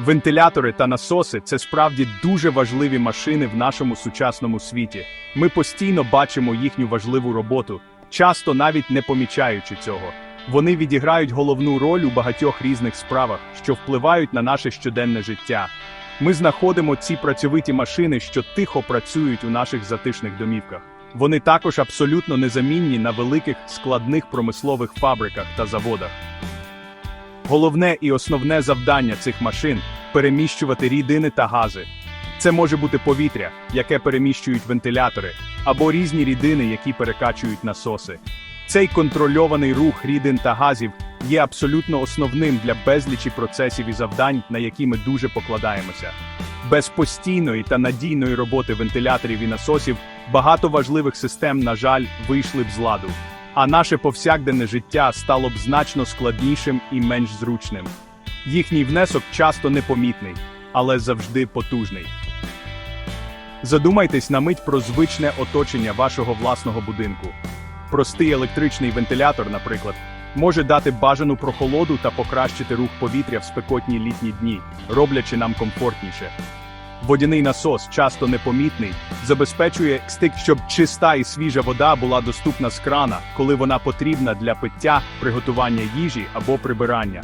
Вентилятори та насоси це справді дуже важливі машини в нашому сучасному світі. Ми постійно бачимо їхню важливу роботу, часто навіть не помічаючи цього. Вони відіграють головну роль у багатьох різних справах, що впливають на наше щоденне життя. Ми знаходимо ці працьовиті машини, що тихо працюють у наших затишних домівках. Вони також абсолютно незамінні на великих складних промислових фабриках та заводах. Головне і основне завдання цих машин переміщувати рідини та гази. Це може бути повітря, яке переміщують вентилятори, або різні рідини, які перекачують насоси. Цей контрольований рух рідин та газів є абсолютно основним для безлічі процесів і завдань, на які ми дуже покладаємося. Без постійної та надійної роботи вентиляторів і насосів багато важливих систем, на жаль, вийшли б з ладу. А наше повсякденне життя стало б значно складнішим і менш зручним. Їхній внесок часто непомітний, але завжди потужний. Задумайтесь на мить про звичне оточення вашого власного будинку. Простий електричний вентилятор, наприклад, може дати бажану прохолоду та покращити рух повітря в спекотні літні дні, роблячи нам комфортніше. Водяний насос, часто непомітний, забезпечує стик, щоб чиста і свіжа вода була доступна з крана, коли вона потрібна для пиття, приготування їжі або прибирання.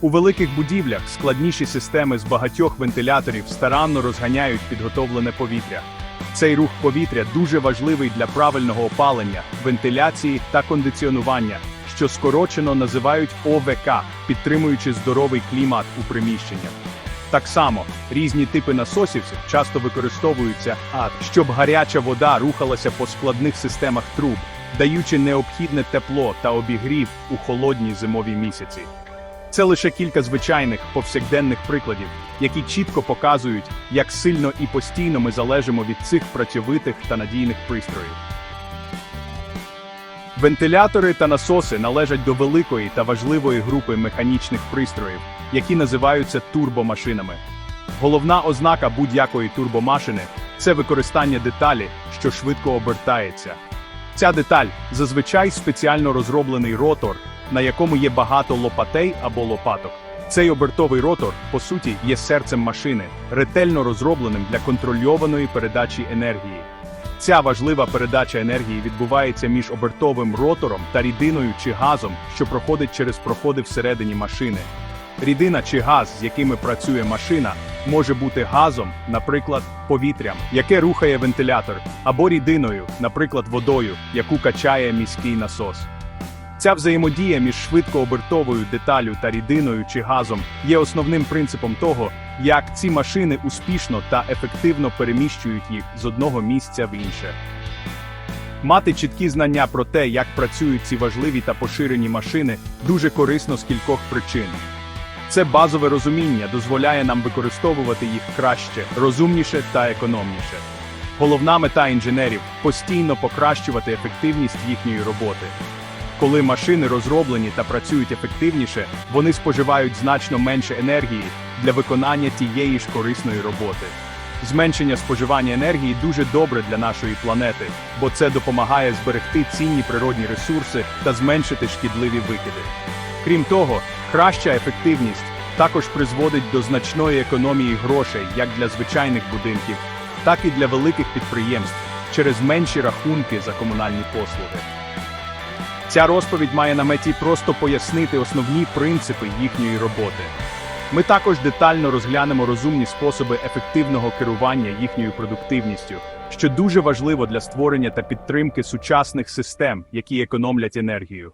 У великих будівлях складніші системи з багатьох вентиляторів старанно розганяють підготовлене повітря. Цей рух повітря дуже важливий для правильного опалення, вентиляції та кондиціонування, що скорочено називають ОВК, підтримуючи здоровий клімат у приміщеннях. Так само різні типи насосів часто використовуються, а щоб гаряча вода рухалася по складних системах труб, даючи необхідне тепло та обігрів у холодні зимові місяці. Це лише кілька звичайних повсякденних прикладів, які чітко показують, як сильно і постійно ми залежимо від цих працьовитих та надійних пристроїв. Вентилятори та насоси належать до великої та важливої групи механічних пристроїв, які називаються турбомашинами. Головна ознака будь-якої турбомашини це використання деталі, що швидко обертається. Ця деталь зазвичай спеціально розроблений ротор, на якому є багато лопатей або лопаток. Цей обертовий ротор, по суті, є серцем машини, ретельно розробленим для контрольованої передачі енергії. Ця важлива передача енергії відбувається між обертовим ротором та рідиною чи газом, що проходить через проходи всередині машини. Рідина чи газ, з якими працює машина, може бути газом, наприклад, повітрям, яке рухає вентилятор, або рідиною, наприклад, водою, яку качає міський насос. Ця взаємодія між швидкообертовою деталю та рідиною чи газом є основним принципом того, як ці машини успішно та ефективно переміщують їх з одного місця в інше. Мати чіткі знання про те, як працюють ці важливі та поширені машини, дуже корисно з кількох причин. Це базове розуміння дозволяє нам використовувати їх краще, розумніше та економніше. Головна мета інженерів постійно покращувати ефективність їхньої роботи. Коли машини розроблені та працюють ефективніше, вони споживають значно менше енергії для виконання тієї ж корисної роботи. Зменшення споживання енергії дуже добре для нашої планети, бо це допомагає зберегти цінні природні ресурси та зменшити шкідливі викиди. Крім того, краща ефективність також призводить до значної економії грошей як для звичайних будинків, так і для великих підприємств через менші рахунки за комунальні послуги. Ця розповідь має на меті просто пояснити основні принципи їхньої роботи. Ми також детально розглянемо розумні способи ефективного керування їхньою продуктивністю, що дуже важливо для створення та підтримки сучасних систем, які економлять енергію.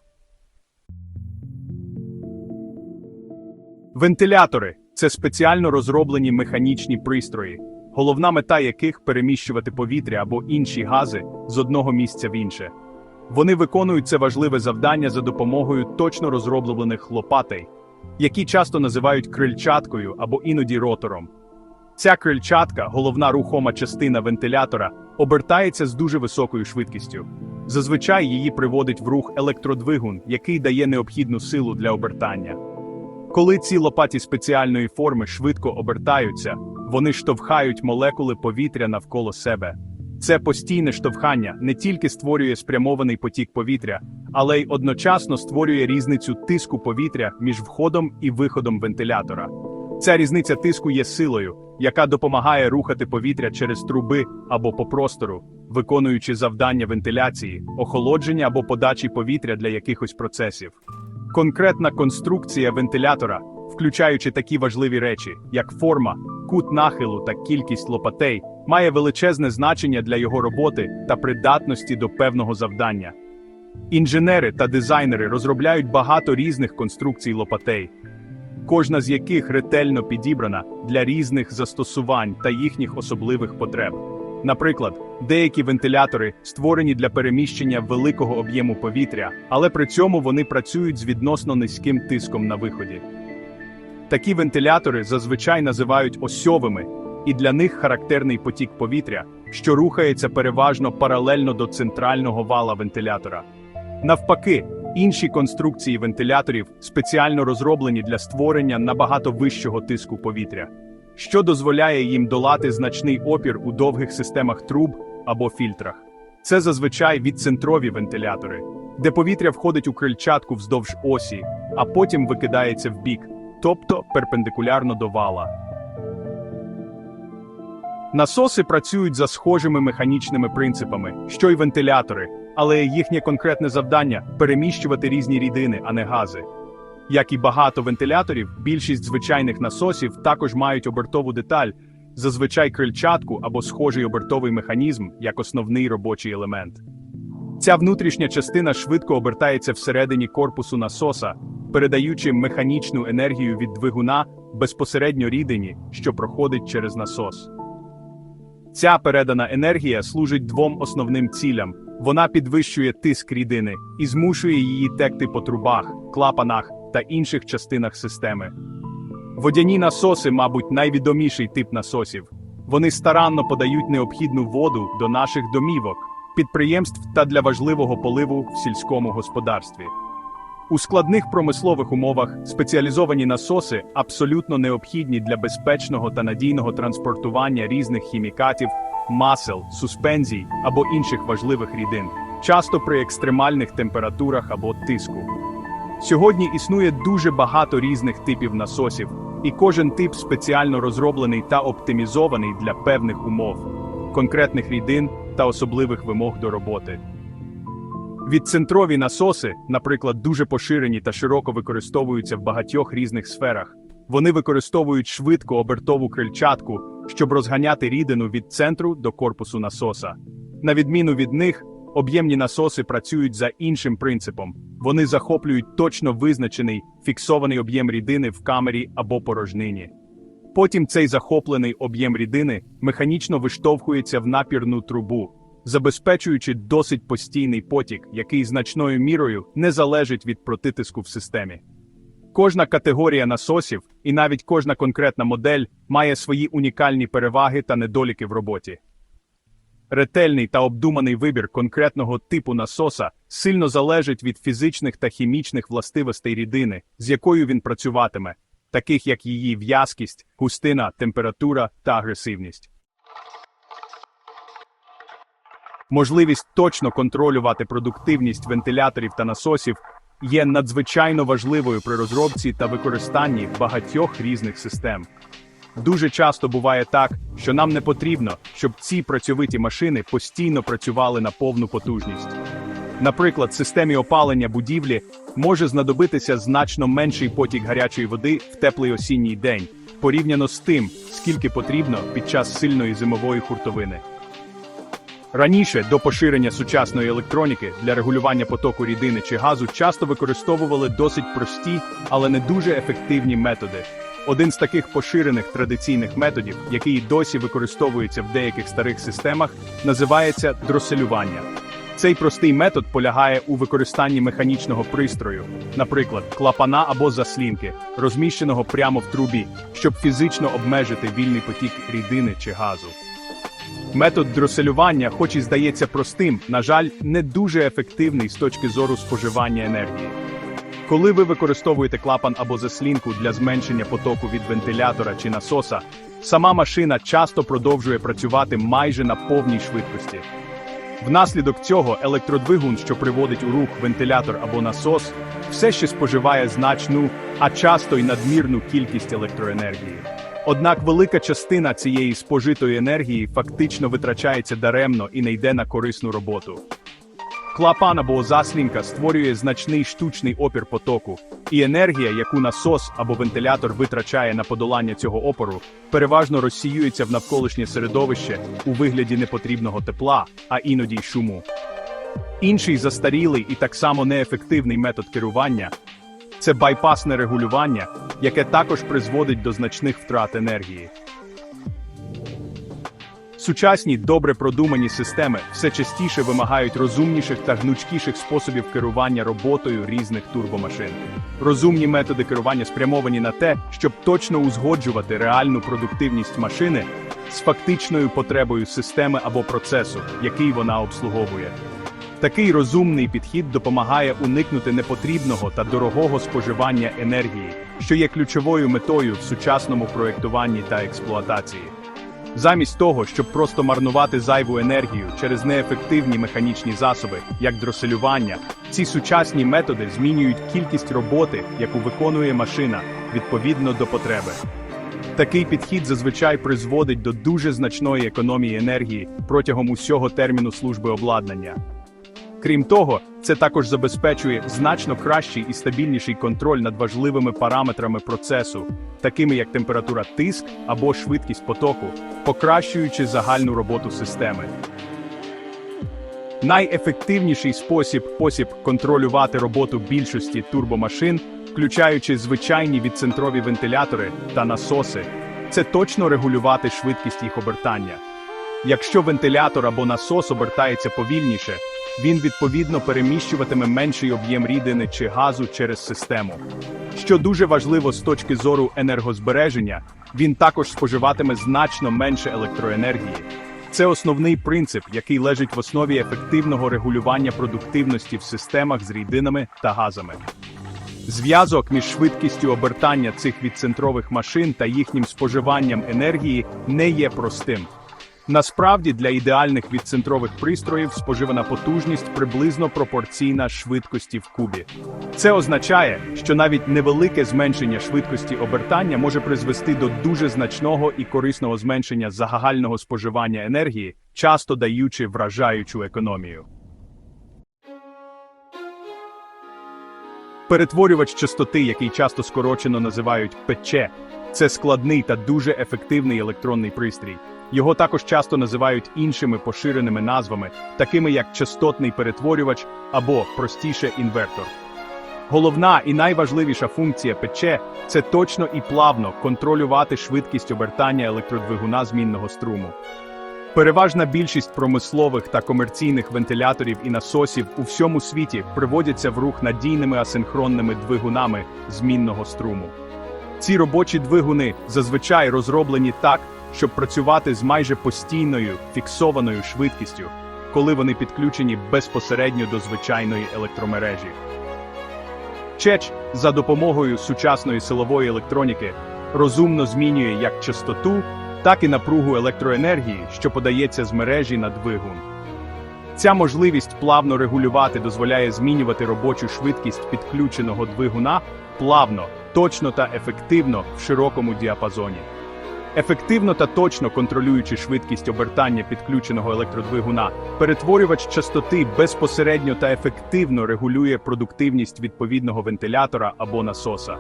Вентилятори це спеціально розроблені механічні пристрої, головна мета яких переміщувати повітря або інші гази з одного місця в інше. Вони виконують це важливе завдання за допомогою точно розроблених лопатей, які часто називають крильчаткою або іноді ротором. Ця крильчатка, головна рухома частина вентилятора, обертається з дуже високою швидкістю. Зазвичай її приводить в рух електродвигун, який дає необхідну силу для обертання. Коли ці лопаті спеціальної форми швидко обертаються, вони штовхають молекули повітря навколо себе. Це постійне штовхання не тільки створює спрямований потік повітря, але й одночасно створює різницю тиску повітря між входом і виходом вентилятора. Ця різниця тиску є силою, яка допомагає рухати повітря через труби або по простору, виконуючи завдання вентиляції, охолодження або подачі повітря для якихось процесів. Конкретна конструкція вентилятора, включаючи такі важливі речі, як форма, кут нахилу та кількість лопатей, має величезне значення для його роботи та придатності до певного завдання. Інженери та дизайнери розробляють багато різних конструкцій лопатей, кожна з яких ретельно підібрана для різних застосувань та їхніх особливих потреб. Наприклад, деякі вентилятори створені для переміщення великого об'єму повітря, але при цьому вони працюють з відносно низьким тиском на виході. Такі вентилятори зазвичай називають осьовими, і для них характерний потік повітря, що рухається переважно паралельно до центрального вала вентилятора. Навпаки, інші конструкції вентиляторів спеціально розроблені для створення набагато вищого тиску повітря, що дозволяє їм долати значний опір у довгих системах труб або фільтрах. Це зазвичай відцентрові вентилятори, де повітря входить у крильчатку вздовж осі, а потім викидається в бік, тобто перпендикулярно до вала. Насоси працюють за схожими механічними принципами, що й вентилятори, але їхнє конкретне завдання переміщувати різні рідини, а не гази. Як і багато вентиляторів, більшість звичайних насосів також мають обертову деталь, зазвичай крильчатку або схожий обертовий механізм як основний робочий елемент. Ця внутрішня частина швидко обертається всередині корпусу насоса, передаючи механічну енергію від двигуна безпосередньо рідині, що проходить через насос. Ця передана енергія служить двом основним цілям. Вона підвищує тиск рідини і змушує її текти по трубах, клапанах та інших частинах системи. Водяні насоси, мабуть, найвідоміший тип насосів. Вони старанно подають необхідну воду до наших домівок, підприємств та для важливого поливу в сільському господарстві. У складних промислових умовах спеціалізовані насоси абсолютно необхідні для безпечного та надійного транспортування різних хімікатів, масел, суспензій або інших важливих рідин, часто при екстремальних температурах або тиску. Сьогодні існує дуже багато різних типів насосів, і кожен тип спеціально розроблений та оптимізований для певних умов, конкретних рідин та особливих вимог до роботи. Відцентрові насоси, наприклад, дуже поширені та широко використовуються в багатьох різних сферах. Вони використовують швидку обертову крильчатку, щоб розганяти рідину від центру до корпусу насоса. На відміну від них, об'ємні насоси працюють за іншим принципом. Вони захоплюють точно визначений фіксований об'єм рідини в камері або порожнині. Потім цей захоплений об'єм рідини механічно виштовхується в напірну трубу, забезпечуючи досить постійний потік, який значною мірою не залежить від протитиску в системі. Кожна категорія насосів і навіть кожна конкретна модель має свої унікальні переваги та недоліки в роботі. Ретельний та обдуманий вибір конкретного типу насоса сильно залежить від фізичних та хімічних властивостей рідини, з якою він працюватиме, таких як її в'язкість, густина, температура та агресивність. Можливість точно контролювати продуктивність вентиляторів та насосів є надзвичайно важливою при розробці та використанні багатьох різних систем. Дуже часто буває так, що нам не потрібно, щоб ці працьовиті машини постійно працювали на повну потужність. Наприклад, системі опалення будівлі може знадобитися значно менший потік гарячої води в теплий осінній день, порівняно з тим, скільки потрібно під час сильної зимової хуртовини. Раніше до поширення сучасної електроніки для регулювання потоку рідини чи газу часто використовували досить прості, але не дуже ефективні методи. Один з таких поширених традиційних методів, який досі використовується в деяких старих системах, називається дроселювання. Цей простий метод полягає у використанні механічного пристрою, наприклад, клапана або заслінки, розміщеного прямо в трубі, щоб фізично обмежити вільний потік рідини чи газу. Метод дроселювання, хоч і здається простим, на жаль, не дуже ефективний з точки зору споживання енергії. Коли ви використовуєте клапан або заслінку для зменшення потоку від вентилятора чи насоса, сама машина часто продовжує працювати майже на повній швидкості. Внаслідок цього електродвигун, що приводить у рух вентилятор або насос, все ще споживає значну, а часто й надмірну кількість електроенергії. Однак велика частина цієї спожитої енергії фактично витрачається даремно і не йде на корисну роботу. Клапан або заслінка створює значний штучний опір потоку, і енергія, яку насос або вентилятор витрачає на подолання цього опору, переважно розсіюється в навколишнє середовище у вигляді непотрібного тепла, а іноді й шуму. Інший застарілий і так само неефективний метод керування це байпасне регулювання, яке також призводить до значних втрат енергії. Сучасні добре продумані системи все частіше вимагають розумніших та гнучкіших способів керування роботою різних турбомашин. Розумні методи керування спрямовані на те, щоб точно узгоджувати реальну продуктивність машини з фактичною потребою системи або процесу, який вона обслуговує. Такий розумний підхід допомагає уникнути непотрібного та дорогого споживання енергії, що є ключовою метою в сучасному проєктуванні та експлуатації. Замість того, щоб просто марнувати зайву енергію через неефективні механічні засоби, як дроселювання, ці сучасні методи змінюють кількість роботи, яку виконує машина, відповідно до потреби. Такий підхід зазвичай призводить до дуже значної економії енергії протягом усього терміну служби обладнання. Крім того, це також забезпечує значно кращий і стабільніший контроль над важливими параметрами процесу, такими як температура тиск або швидкість потоку, покращуючи загальну роботу системи. Найефективніший спосіб спосіб контролювати роботу більшості турбомашин, включаючи звичайні відцентрові вентилятори та насоси, це точно регулювати швидкість їх обертання. Якщо вентилятор або насос обертається повільніше, він відповідно переміщуватиме менший об'єм рідини чи газу через систему. Що дуже важливо з точки зору енергозбереження, він також споживатиме значно менше електроенергії. Це основний принцип, який лежить в основі ефективного регулювання продуктивності в системах з рідинами та газами. Зв'язок між швидкістю обертання цих відцентрових машин та їхнім споживанням енергії не є простим. Насправді для ідеальних відцентрових пристроїв споживана потужність приблизно пропорційна швидкості в кубі. Це означає, що навіть невелике зменшення швидкості обертання може призвести до дуже значного і корисного зменшення загального споживання енергії, часто даючи вражаючу економію. Перетворювач частоти, який часто скорочено називають ПЧ, це складний та дуже ефективний електронний пристрій. Його також часто називають іншими поширеними назвами, такими як частотний перетворювач або простіше інвертор. Головна і найважливіша функція ПЧ – це точно і плавно контролювати швидкість обертання електродвигуна змінного струму. Переважна більшість промислових та комерційних вентиляторів і насосів у всьому світі приводяться в рух надійними асинхронними двигунами змінного струму. Ці робочі двигуни зазвичай розроблені так, щоб працювати з майже постійною фіксованою швидкістю, коли вони підключені безпосередньо до звичайної електромережі. ЧЕЧ за допомогою сучасної силової електроніки розумно змінює як частоту, так і напругу електроенергії, що подається з мережі на двигун. Ця можливість плавно регулювати дозволяє змінювати робочу швидкість підключеного двигуна плавно, точно та ефективно в широкому діапазоні. Ефективно та точно контролюючи швидкість обертання підключеного електродвигуна, перетворювач частоти безпосередньо та ефективно регулює продуктивність відповідного вентилятора або насоса.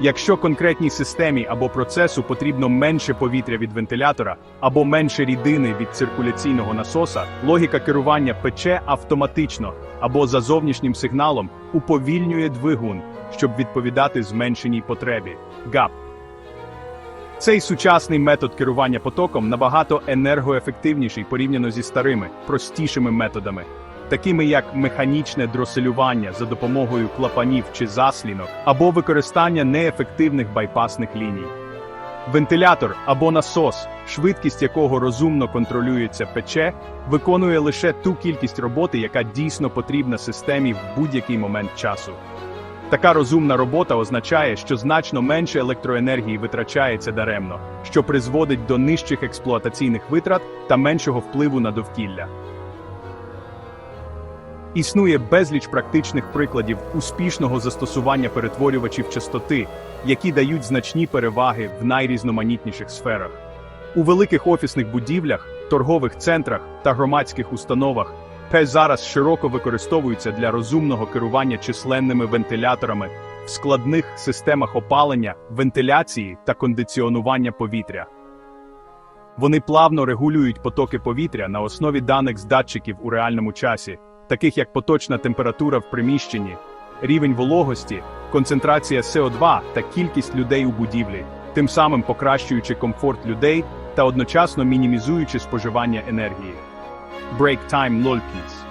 Якщо конкретній системі або процесу потрібно менше повітря від вентилятора або менше рідини від циркуляційного насоса, логіка керування пече автоматично або за зовнішнім сигналом уповільнює двигун, щоб відповідати зменшеній потребі. ГАП. Цей сучасний метод керування потоком набагато енергоефективніший порівняно зі старими, простішими методами, такими як механічне дроселювання за допомогою клапанів чи заслінок, або використання неефективних байпасних ліній. Вентилятор або насос, швидкість якого розумно контролюється пече, виконує лише ту кількість роботи, яка дійсно потрібна системі в будь-який момент часу. Така розумна робота означає, що значно менше електроенергії витрачається даремно, що призводить до нижчих експлуатаційних витрат та меншого впливу на довкілля. Існує безліч практичних прикладів успішного застосування перетворювачів частоти, які дають значні переваги в найрізноманітніших сферах. У великих офісних будівлях, торгових центрах та громадських установах ПЕ зараз широко використовуються для розумного керування численними вентиляторами в складних системах опалення, вентиляції та кондиціонування повітря. Вони плавно регулюють потоки повітря на основі даних з датчиків у реальному часі, таких як поточна температура в приміщенні, рівень вологості, концентрація СО2 та кількість людей у будівлі, тим самим покращуючи комфорт людей та одночасно мінімізуючи споживання енергії. Break Time 0 Piece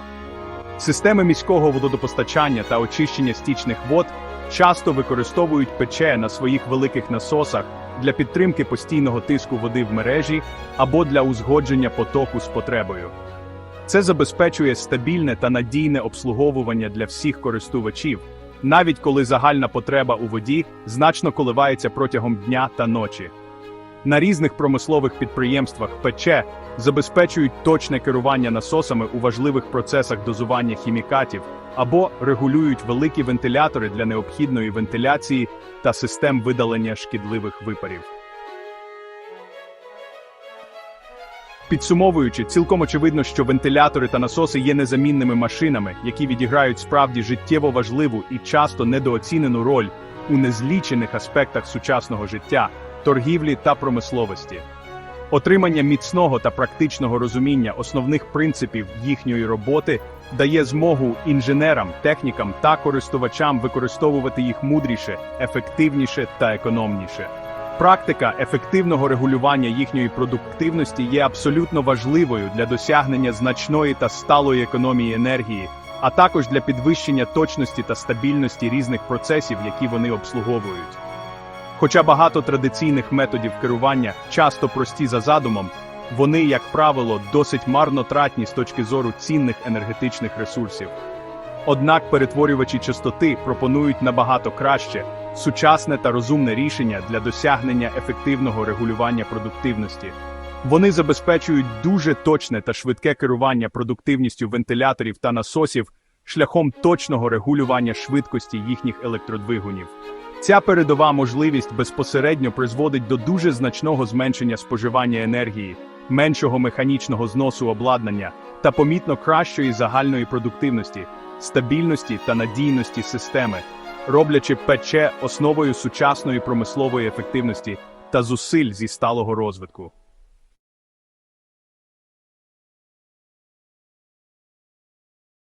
Системи міського водопостачання та очищення стічних вод часто використовують пече на своїх великих насосах для підтримки постійного тиску води в мережі або для узгодження потоку з потребою. Це забезпечує стабільне та надійне обслуговування для всіх користувачів, навіть коли загальна потреба у воді значно коливається протягом дня та ночі. На різних промислових підприємствах ПЧ забезпечують точне керування насосами у важливих процесах дозування хімікатів або регулюють великі вентилятори для необхідної вентиляції та систем видалення шкідливих випарів. Підсумовуючи, цілком очевидно, що вентилятори та насоси є незамінними машинами, які відіграють справді життєво важливу і часто недооцінену роль у незлічених аспектах сучасного життя, торгівлі та промисловості. Отримання міцного та практичного розуміння основних принципів їхньої роботи дає змогу інженерам, технікам та користувачам використовувати їх мудріше, ефективніше та економніше. Практика ефективного регулювання їхньої продуктивності є абсолютно важливою для досягнення значної та сталої економії енергії, а також для підвищення точності та стабільності різних процесів, які вони обслуговують. Хоча багато традиційних методів керування часто прості за задумом, вони, як правило, досить марнотратні з точки зору цінних енергетичних ресурсів. Однак перетворювачі частоти пропонують набагато краще, сучасне та розумне рішення для досягнення ефективного регулювання продуктивності. Вони забезпечують дуже точне та швидке керування продуктивністю вентиляторів та насосів шляхом точного регулювання швидкості їхніх електродвигунів. Ця передова можливість безпосередньо призводить до дуже значного зменшення споживання енергії, меншого механічного зносу обладнання та помітно кращої загальної продуктивності, стабільності та надійності системи, роблячи ПЧ основою сучасної промислової ефективності та зусиль зі сталого розвитку.